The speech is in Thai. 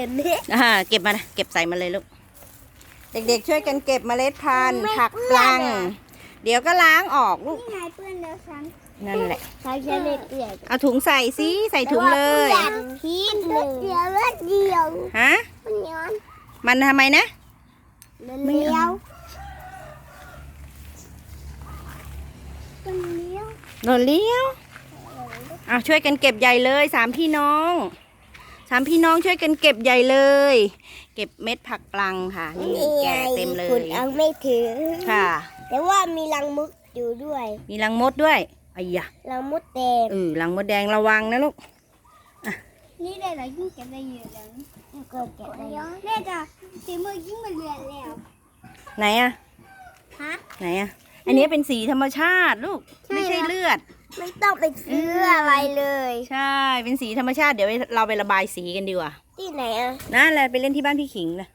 เห็นไหมอ่าเก็บมานะเก็บใส่มาเลยลูก เด็กๆช่วยกันเก็บเมล็ดพันธุ์ผักปลัง เดี๋ยวก็ล้างออกลูกนี่ไงเพื่อนแล้วฉันนั่นแหละ ใช้ใช้เล็กเปียกเอาถุงใส่สิใส่ถุงเลย พีดเลยเดียวเดียวฮะ มันย้อนมันทำไมนะ เลี้ยวมันเลี้ยว โดนเลี้ยวเอาช่วยกันเก็บใหญ่เลยสามพี่น้อง สามพี่น้องช่วยกันเก็บใหญ่เลย เก็บเม็ดผักปลังค่ะนี่แก่เต็มเลคุณยเอาไม่ถึงค่ะ แต่ว่ามีรังมุกอยู่ด้วย มีรังมดด้วยอ้ยะรังมุดแดงเออรังมดแดงระวังนะลูกนี่ได้เหรอยิ่งเก็บได้เยอะแล้วก็เก็บได้เยอะแม่จ้ะสีมือยิ่งมันเลือนแล้วไหนอะฮะไหนอะอันนี้เป็นสีธรรมชาติลูกใช่ไม่ใช่แล้วเลือด ไม่ต้องไปซื้ออะไรเลยใช่ เป็นสีธรรมชาติเดี๋ยวเราไประบายสีกันดีกว่า ที่ไหนอะ นั่นแหละไปเล่นที่บ้านพี่ขิงนะ